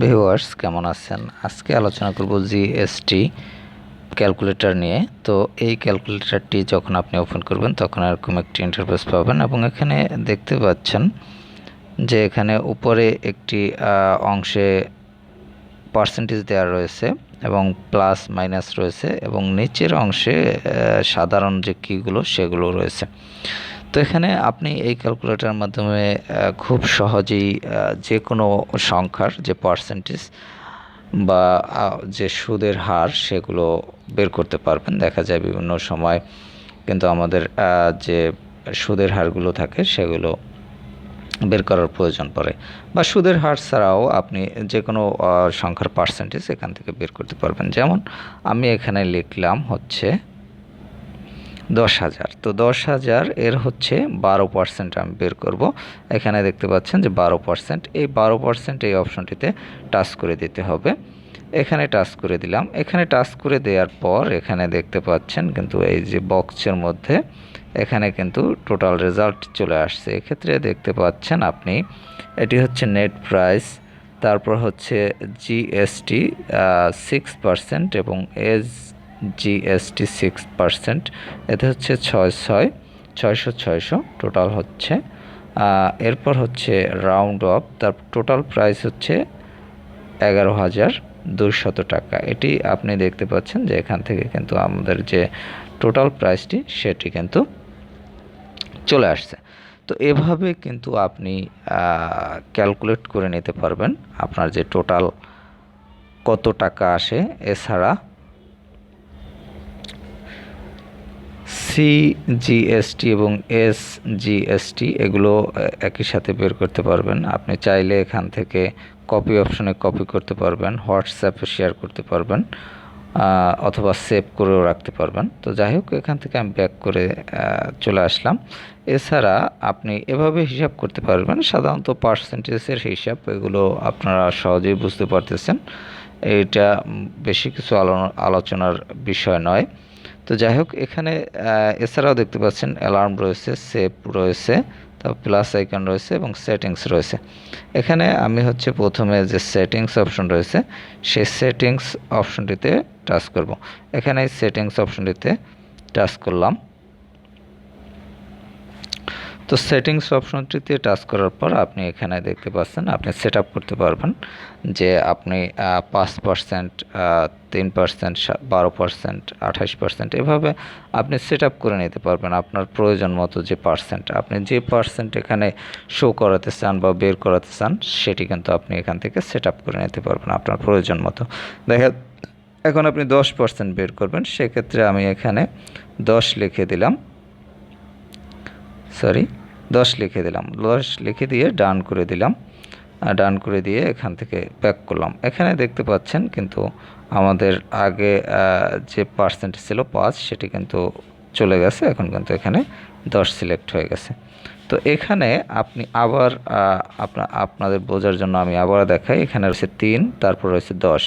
Viewers, কেমন আছেন? আজকে আলোচনা করব জিএসটি ক্যালকুলেটর নিয়ে। তো এই ক্যালকুলেটরটি যখন আপনি ওপেন করবেন, তখন এরকম একটি ইন্টারফেস পাবেন এবং এখানে দেখতে পাচ্ছেন যে এখানে উপরে একটি অংশে পার্সেন্টেজ দেওয়া রয়েছে এবং প্লাস মাইনাস রয়েছে এবং নিচের অংশে সাধারণ যে কিগুলো সেগুলো রয়েছে। তো এখানে আপনি এই ক্যালকুলেটরের মাধ্যমে খুব সহজেই যে কোনো সংখ্যার যে পার্সেন্টেজ বা যে সুদের হার সেগুলো বের করতে পারবেন। দেখা যায় বিভিন্ন সময় কিন্তু আমাদের যে সুদের হারগুলো থাকে সেগুলো বের করার প্রয়োজন পড়ে। বা সুদের হার ছাড়াও আপনি যে কোনো সংখ্যার পার্সেন্টেজ এখান থেকে বের করতে পারবেন। যেমন আমি এখানে লিখলাম হচ্ছে দশ হাজার। তো দশ হাজার এর হচ্ছে বারো পার্সেন্ট আমি বের করব। এখানে দেখতে পাচ্ছেন যে বারো পার্সেন্ট এই বারো পার্সেন্ট এই অপশনটিতে টাচ করে দিতে হবে। এখানে টাচ করে দিলাম। এখানে টাচ করে দেওয়ার পর এখানে দেখতে পাচ্ছেন কিন্তু এই যে বক্সের মধ্যে এখানে কিন্তু টোটাল রেজাল্ট চলে আসছে। এক্ষেত্রে দেখতে পাচ্ছেন আপনি, এটি হচ্ছে নেট প্রাইস, তারপর হচ্ছে জিএসটি সিক্স পার্সেন্ট এবং এস জিএসটি সিক্স পার্সেন্ট এতে হচ্ছে ছয় ছয়, ছয়শো ছয়শো টোটাল হচ্ছে। এরপর হচ্ছে রাউন্ড অফ তার টোটাল প্রাইস হচ্ছে এগারো হাজার দুশত টাকা। এটি আপনি দেখতে পাচ্ছেন যে এখান থেকে কিন্তু আমাদের যে টোটাল প্রাইসটি সেটি কিন্তু চলে আসছে। তো এভাবে কিন্তু আপনি ক্যালকুলেট করে নিতে পারবেন আপনার যে টোটাল কত টাকা আসে, এছাড়া সিজিএসটি এবং এস জিএসটি এগুলো একই সাথে বের করতে পারবেন। আপনি চাইলে এখান থেকে কপি অপশনে কপি করতে পারবেন হোয়াটসঅ্যাপে শেয়ার করতে পারবেন অথবা সেভ করেও রাখতে পারবেন। তো যাই হোক এখান থেকে আমি ব্যাক করে চলে আসলাম। এছাড়া আপনি এভাবে হিসাব করতে পারবেন সাধারণত পার্সেন্টেজের হিসাব এগুলো আপনারা সহজেই বুঝতে পারতেছেন। উম, বেশি কিছু আলো- আলোচনার বিষয় নয়। তো যাই হোক এখানে এছাড়াও দেখতে পাচ্ছেন অ্যালার্ম রয়েছে সেভ রয়েছে, তারপর প্লাস আইকন রয়েছে এবং সেটিংস রয়েছে। এখানে আমি হচ্ছে প্রথমে যে সেটিংস অপশন রয়েছে, সেই সেটিংস অপশনটিতে টাচ করব। এখানে সেটিংস অপশনটিতে টাচ করলাম। তো সেটিংস অপশনটিতে টাচ করার পর আপনি এখানে দেখতে পাচ্ছেন, আপনি সেট করতে পারবেন যে আপনি পাঁচ পার্সেন্ট তিন পার্সেন্ট বারো পার্সেন্ট আঠাশ পার্সেন্ট এভাবে আপনি সেট করে নিতে পারবেন আপনার প্রয়োজন মতো যে পার্সেন্ট আপনি যে পার্সেন্ট এখানে শো করাতে চান বা বের করাতে চান, সেটি কিন্তু আপনি এখান থেকে সেট করে নিতে পারবেন আপনার প্রয়োজন মতো। দেখা এখন আপনি দশ পার্সেন্ট বের করবেন, সেক্ষেত্রে আমি এখানে দশ লিখে দিলাম। সরি দশ লিখে দিলাম। দশ লিখে দিয়ে ডান করে দিলাম। ডান করে দিয়ে এখান থেকে প্যাক করলাম। এখানে দেখতে পাচ্ছেন কিন্তু আমাদের আগে যে পার্সেন্টেজ ছিল পাঁচ সেটি কিন্তু চলে গেছে। এখন কিন্তু এখানে দশ সিলেক্ট হয়ে গেছে। তো এখানে আপনি আবার আহ, আপনা আপনাদের বোঝার জন্য আমি আবার দেখাই। এখানে রয়েছে তিন তারপর রয়েছে দশ।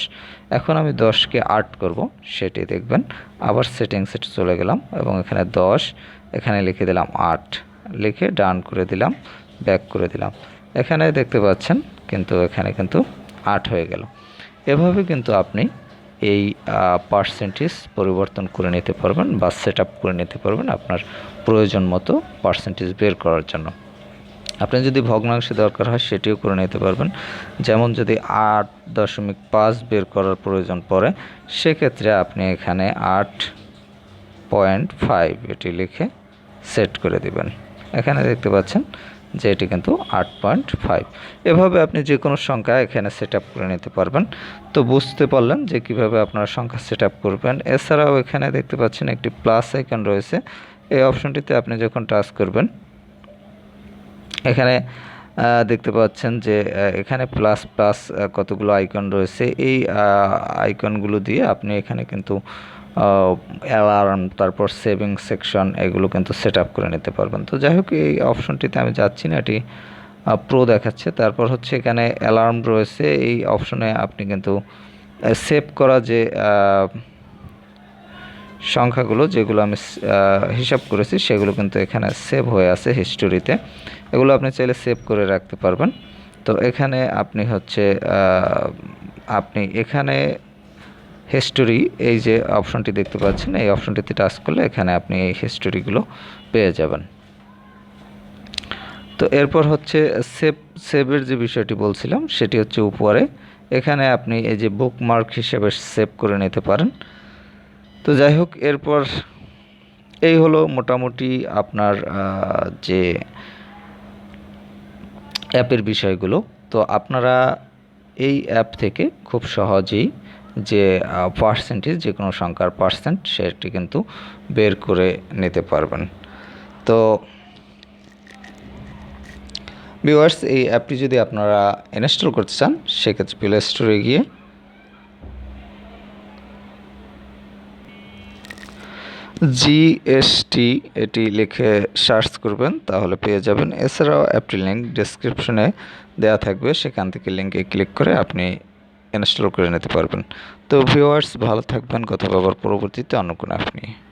এখন আমি দশকে আট করব সেটি দেখবেন। আবার সেটিংসে চলে গেলাম এবং এখানে দশ এখানে লিখে দিলাম আট। লিখে ডান করে দিলাম, ব্যাক করে দিলাম। এখানে দেখতে পাচ্ছেন কিন্তু এখানে কিন্তু আট হয়ে গেল। এভাবে কিন্তু আপনি এই পার্সেন্টেজ পরিবর্তন করে নিতে পারবেন বা সেট করে নিতে পারবেন আপনার প্রয়োজন মতো পার্সেন্টেজ বের করার জন্য। আপনি যদি ভগ্নাংশে দরকার হয় সেটিও করে নিতে পারবেন। যেমন যদি আট দশমিক পাঁচ বের করার প্রয়োজন পড়ে, সেক্ষেত্রে আপনি এখানে আট পয়েন্ট ফাইভ এটি লিখে সেট করে দিবেন। এখানে দেখতে পাচ্ছেন যে এটি কিন্তু আট পয়েন্ট ফাইভ। এভাবে আপনি যে কোনো সংখ্যা এখানে সেট করে নিতে পারবেন। তো বুঝতে পারলেন যে কীভাবে আপনারা সংখ্যা সেট করবেন। এছাড়াও এখানে দেখতে পাচ্ছেন একটি প্লাস আইকন রয়েছে। এই অপশনটিতে আপনি যখন টাচ করবেন, এখানে দেখতে পাচ্ছেন যে এখানে প্লাস প্লাস কতগুলো আইকন রয়েছে। এই আইকনগুলো দিয়ে আপনি এখানে কিন্তু অ্যালার্ম তারপর সেভিং সেকশন এগুলো কিন্তু সেট আপ করে নিতে পারবেন। তো যাই হোক, এই অপশনটিতে আমি যাচ্ছি না, এটি প্রো দেখাচ্ছে। তারপর হচ্ছে এখানে অ্যালার্ম রয়েছে, এই অপশনে আপনি কিন্তু সেভ করা যে সংখ্যাগুলো যেগুলো আমি হিসাব করেছি, সেগুলো কিন্তু এখানে সেভ হয়ে আছে হিস্টোরিতে এগুলো আপনি চাইলে সেভ করে রাখতে পারবেন। তো এখানে আপনি হচ্ছে আপনি এখানে হিস্টোরি এই যে অপশনটি দেখতে পাচ্ছেন, এই অপশনটিতে টাচ করলে এখানে আপনি এই হিস্টোরিগুলো পেয়ে যাবেন। তো এরপর হচ্ছে সেভ সেভের যে বিষয়টি বলছিলাম, সেটি হচ্ছে উপরে। এখানে আপনি এই যে বুকমার্ক হিসেবে সেভ করে নিতে পারেন। তো যাই হোক, এরপর এই হলো মোটামুটি আপনার যে অ্যাপের বিষয়গুলো। তো আপনারা এই অ্যাপ থেকে খুব সহজেই যে পার্সেন্টেজ যে কোনো সংখ্যার পার্সেন্ট সেটি কিন্তু বের করে নিতে পারবেন। তো ভিউয়ার্স এই অ্যাপটি যদি আপনারা ইনস্টল করতে চান, সেক্ষেত্রে প্লে স্টোরে গিয়ে জিএসটি এটি লিখে সার্চ করবেন, তাহলে পেয়ে যাবেন। এছাড়াও অ্যাপটির লিঙ্ক ডেসক্রিপশনে দেওয়া থাকবে। সেখান থেকে লিঙ্কে ক্লিক করে আপনি ইনস্টল করে নিতে পারবেন। তো ভিউয়ার্স ভালো থাকবেন। কথা বলার পরবর্তীতে অন্য কোনো অ্যাপ নিয়ে।